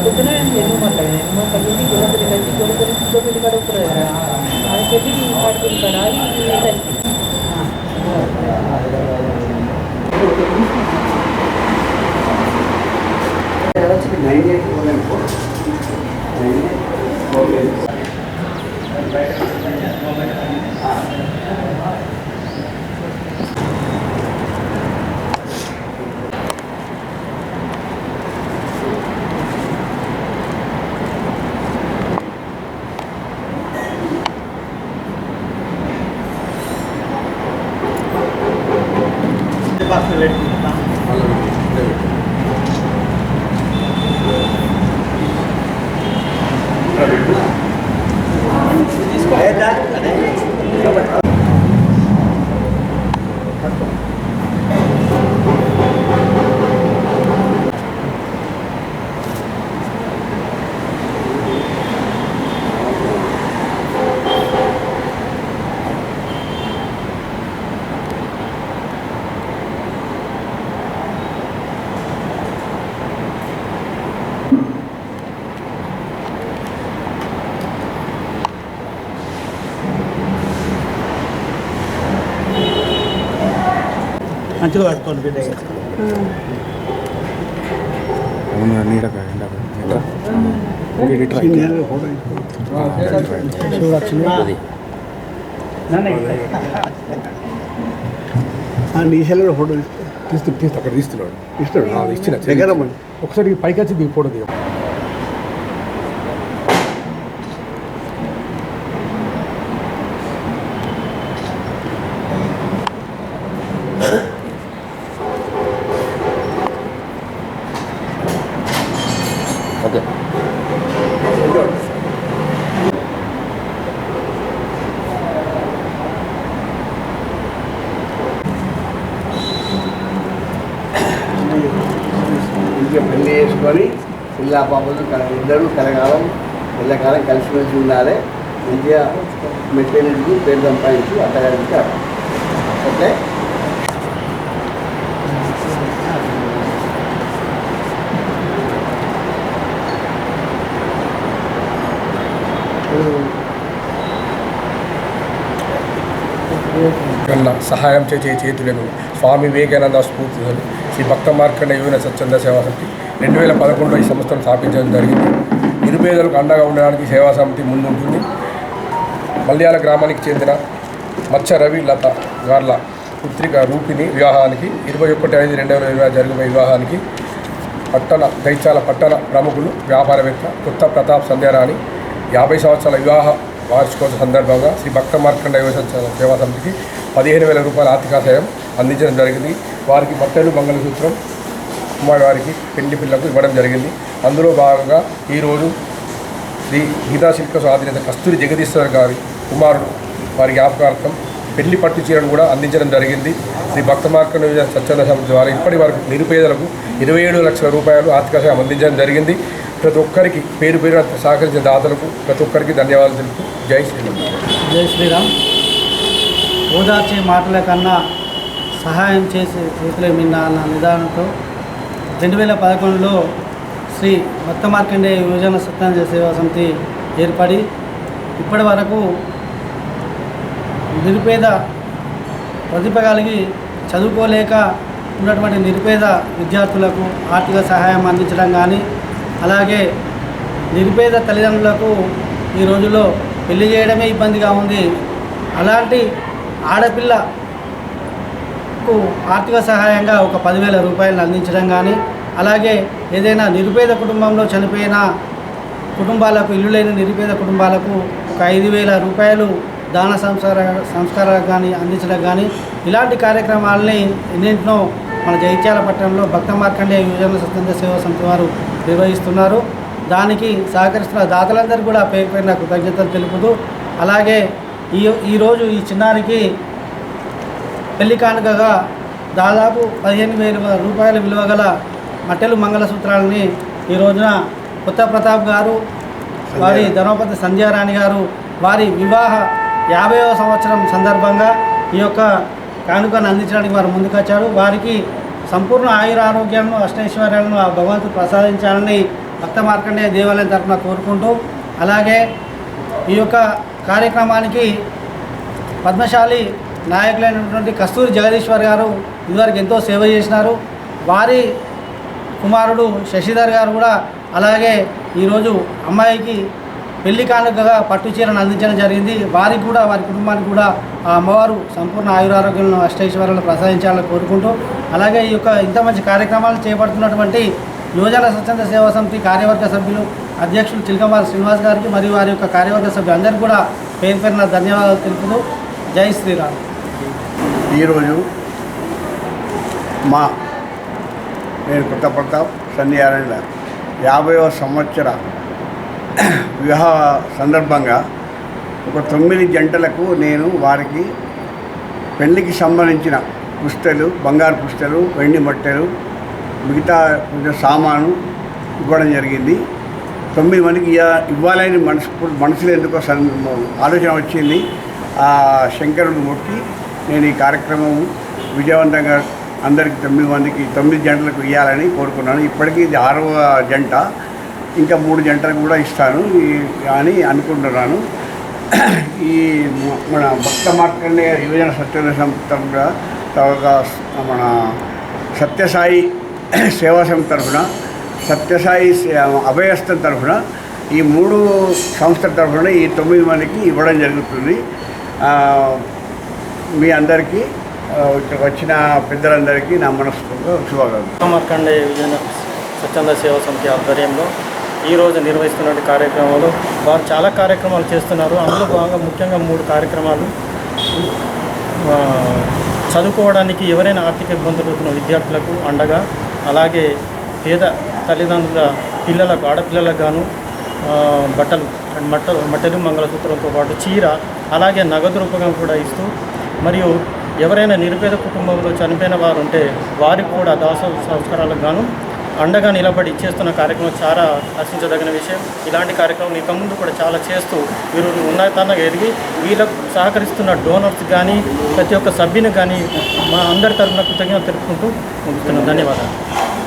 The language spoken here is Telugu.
எத்தனை எண்ணு மாட்டாங்க எண்ணு மாட்டாங்க ಗೋಲಪುರಿ ಕಟ್ಟಿ ಗೋಲಪುರಿ ಗೋಲಪುರಿ ಕಡೆ ಉಪ್ಪು ಅದು ಕಟ್ಟಿ ಮಾಡ್ತೀನಿ ಕಡ nine eight four nine four nine eight four eight ఎండక ఇట్లా ఓకే ఇట్లా నీ సెల్లో ఫోటో తీస్తూ. తీస్తూ అక్కడ తీస్తున్నాడు ఇచ్చిన. ఒకసారి పైకి వచ్చి దిగు ఫోటో దిగ ఓకే. ఇంట్లో పెళ్ళి చేసుకొని పిల్ల పాపలు కల ఇద్దరు కలగాలం పిల్లకాలం కలిసిమెలిసి ఉండాలి. మంచిగా మెట్టేందుకు పేరు సంపాదించి అత్తగారికి ఓకే కన్నా సహాయం చేసే చేతులను. స్వామి వివేకానంద స్ఫూర్తితో శ్రీ భక్త మార్కండ యువన స్వచ్ఛంద సేవా సమితి రెండు వేల పదకొండులో ఈ సంస్థను స్థాపించడం జరిగింది. నిరుపేదలకు అండగా ఉండడానికి సేవా సమితి ముందుంటుంది. మల్యాల గ్రామానికి చెందిన మచ్చ రవి లత గార్ల పుత్రిక రూపిణి వివాహానికి ఇరవై ఒకటి ఐదు రెండు వేల ఇరవై జరిగిన వివాహానికి పట్టణ దైత్యాల పట్టణ ప్రముఖులు వ్యాపారవేత్త కొత్త ప్రతాప్ సంధ్యారాణి యాభై సంవత్సరాల వివాహ వార్షికోత్సవ సందర్భంగా శ్రీ భక్త మార్కండ సేవా సమితికి పదిహేను వేల రూపాయల ఆర్థిక సాయం అందించడం జరిగింది. వారికి బట్టలు మంగళసూత్రం కుమార్ వారికి పెళ్ళి పిల్లలకు ఇవ్వడం జరిగింది. అందులో భాగంగా ఈరోజు శ్రీ గీతా స్వాధీనత కస్తూరి జగదీశ్వర్ గారి కుమారుడు వారి జ్ఞాపకార్థం పెళ్ళి పట్టు చీరను కూడా అందించడం జరిగింది. శ్రీ భక్త మార్కండ స్వచ్ఛంద సంస్థ ద్వారా ఇప్పటి వరకు నిరుపేదలకు ఇరవై ఏడు లక్షల రూపాయలు ఆర్థిక సహాయం అందించడం జరిగింది. ప్రతి ఒక్కరికి పేరు పేరు సహకరించిన దాతలకు ప్రతి ఒక్కరికి ధన్యవాదాలు తెలుపు జై శ్రీరామ్. జై శ్రీరామ్. ఓదార్చే మాటల కన్నా సహాయం చేసే చేతులే మిన్న అన్న నిదానంతో రెండు వేల పదకొండులో శ్రీ భక్త మార్కండే యువజన సత్యానంద సేవా సమితి ఏర్పడి ఇప్పటి వరకు నిరుపేద ప్రతిభ కలిగి చదువుకోలేక ఉన్నటువంటి నిరుపేద విద్యార్థులకు ఆర్థిక సహాయం అందించడం కానీ అలాగే నిరుపేద తల్లిదండ్రులకు ఈ రోజుల్లో పెళ్ళి చేయడమే ఇబ్బందిగా ఉంది. అలాంటి ఆడపిల్లకు ఆర్థిక సహాయంగా ఒక పదివేల రూపాయలను అందించడం కానీ అలాగే ఏదైనా నిరుపేద కుటుంబంలో చనిపోయిన కుటుంబాలకు ఇల్లు లేని నిరుపేద కుటుంబాలకు ఒక ఐదు వేల రూపాయలు దాన సంస్కార సంస్కారాలు కానీ అందించడం కానీ ఇలాంటి కార్యక్రమాలని ఎన్నింటినో మన జైత్యాల పట్టణంలో భక్త మార్కండే యువజన స్వతంత్ర సేవా సంస్థ వారు నిర్వహిస్తున్నారు. దానికి సహకరిస్తున్న దాతలందరూ కూడా పేరు పైన కృతజ్ఞతలు తెలుపుతూ అలాగే ఈ ఈరోజు ఈ చిన్నారికి పెళ్ళి కానుకగా దాదాపు పదిహేను వేల రూపాయల విలువ గల మట్టెలు మంగళసూత్రాలని ఈ రోజున కొత్త ప్రతాప్ గారు వారి ధర్మపతి సంధ్యారాణి గారు వారి వివాహ యాభైవ సంవత్సరం సందర్భంగా ఈ యొక్క కానుకను అందించడానికి వారు ముందుకొచ్చారు. వారికి సంపూర్ణ ఆయుర ఆరోగ్యాలను అష్టైశ్వర్యాలను ఆ భగవంతుడు ప్రసాదించాలని భక్త మార్కండేయ దేవాలయం తరఫున కోరుకుంటూ అలాగే ఈ యొక్క కార్యక్రమానికి పద్మశాలి నాయకులైనటువంటి కస్తూరి జగదీశ్వర్ గారు ఇదివరకు ఎంతో సేవ చేసినారు. వారి కుమారుడు శశిధర్ గారు కూడా అలాగే ఈరోజు అమ్మాయికి పెళ్ళి కానుకగా పట్టు చీరను అందించడం జరిగింది. వారికి కూడా వారి కుటుంబానికి కూడా ఆ అమ్మవారు సంపూర్ణ ఆయురారోగ్యాలను అష్టైశ్వర్యాలను ప్రసాదించాలని కోరుకుంటూ అలాగే ఈ యొక్క ఇంత మంచి కార్యక్రమాలు చేపడుతున్నటువంటి యువజన స్వచ్ఛంద సేవా సమితి కార్యవర్గ సభ్యులు అధ్యక్షులు చిలకమాల శ్రీనివాస్ గారికి మరియు వారి యొక్క కార్యవర్గ సభ్యులందరికీ కూడా పేరు పేరున ధన్యవాదాలు తెలుపుతూ జై శ్రీరామ్. ఈరోజు మా నేను కొత్త ప్రతాప్ సన్నియారాయణ యాభైవ సంవత్సర వివాహ సందర్భంగా ఒక తొమ్మిది జంటలకు నేను వారికి పెళ్ళికి సంబంధించిన పుస్తలు బంగారు పుస్తలు వెండి మట్టెలు మిగతా కొంచెం సామాను ఇవ్వడం జరిగింది. తొమ్మిది మందికి ఇవ్వాలని మనసు మనసులో ఎందుకో ఆలోచన వచ్చింది. ఆ శంకరుడు ముట్టి నేను ఈ కార్యక్రమం విజయవంతంగా అందరికి తొమ్మిది మందికి తొమ్మిది జంటలకు ఇవ్వాలని కోరుకున్నాను. ఇప్పటికీ ఇది ఆరవ జంట. ఇంకా మూడు జంటలకు కూడా ఇస్తాను. అని అనుకుంటున్నాను ఈ మన భక్త మార్కండే యువజన సత్యన సంస్థగా తర్వాత మన సత్యసాయి సేవా సంస్థ తరఫున సత్యసాయి అభయస్థం తరఫున ఈ మూడు సంస్థల తరఫున ఈ తొమ్మిది మందికి ఇవ్వడం జరుగుతుంది. మీ అందరికీ ఇక్కడ వచ్చిన పెద్దలందరికీ నా మనస్ఫూర్తిగా శుభాకాంక్షలు. మార్కండే యువజన స్వచ్ఛంద సేవా సమితి ఆధ్వర్యంలో ఈరోజు నిర్వహిస్తున్న కార్యక్రమాలు వారు చాలా కార్యక్రమాలు చేస్తున్నారు. అందులో భాగంగా ముఖ్యంగా మూడు కార్యక్రమాలు. చదువుకోవడానికి ఎవరైనా ఆర్థిక ఇబ్బందులు అవుతున్న విద్యార్థులకు అండగా అలాగే పేద తల్లిదండ్రుల పిల్లలకు ఆడపిల్లలకు గాను బట్టలు మట్ట మట్టెలు మంగళసూత్రంతో పాటు చీర అలాగే నగదు రూపకం కూడా ఇస్తూ మరియు ఎవరైనా నిరుపేద కుటుంబంలో చనిపోయిన వారు ఉంటే వారికి కూడా దాస సంస్కారాలకు గాను అండగా నిలబడి చేస్తున్న కార్యక్రమం చాలా హర్షించదగిన విషయం. ఇలాంటి కార్యక్రమం ఇక ముందు కూడా చాలా చేస్తూ వీరు ఉన్నతంగా ఎదిగి వీళ్ళకు సహకరిస్తున్న డోనర్స్ కానీ ప్రతి ఒక్క సభ్యుని కానీ మా అందరి తరఫున కృతజ్ఞత తెలుపుకుంటూ ముగిస్తున్నాం ధన్యవాదాలు.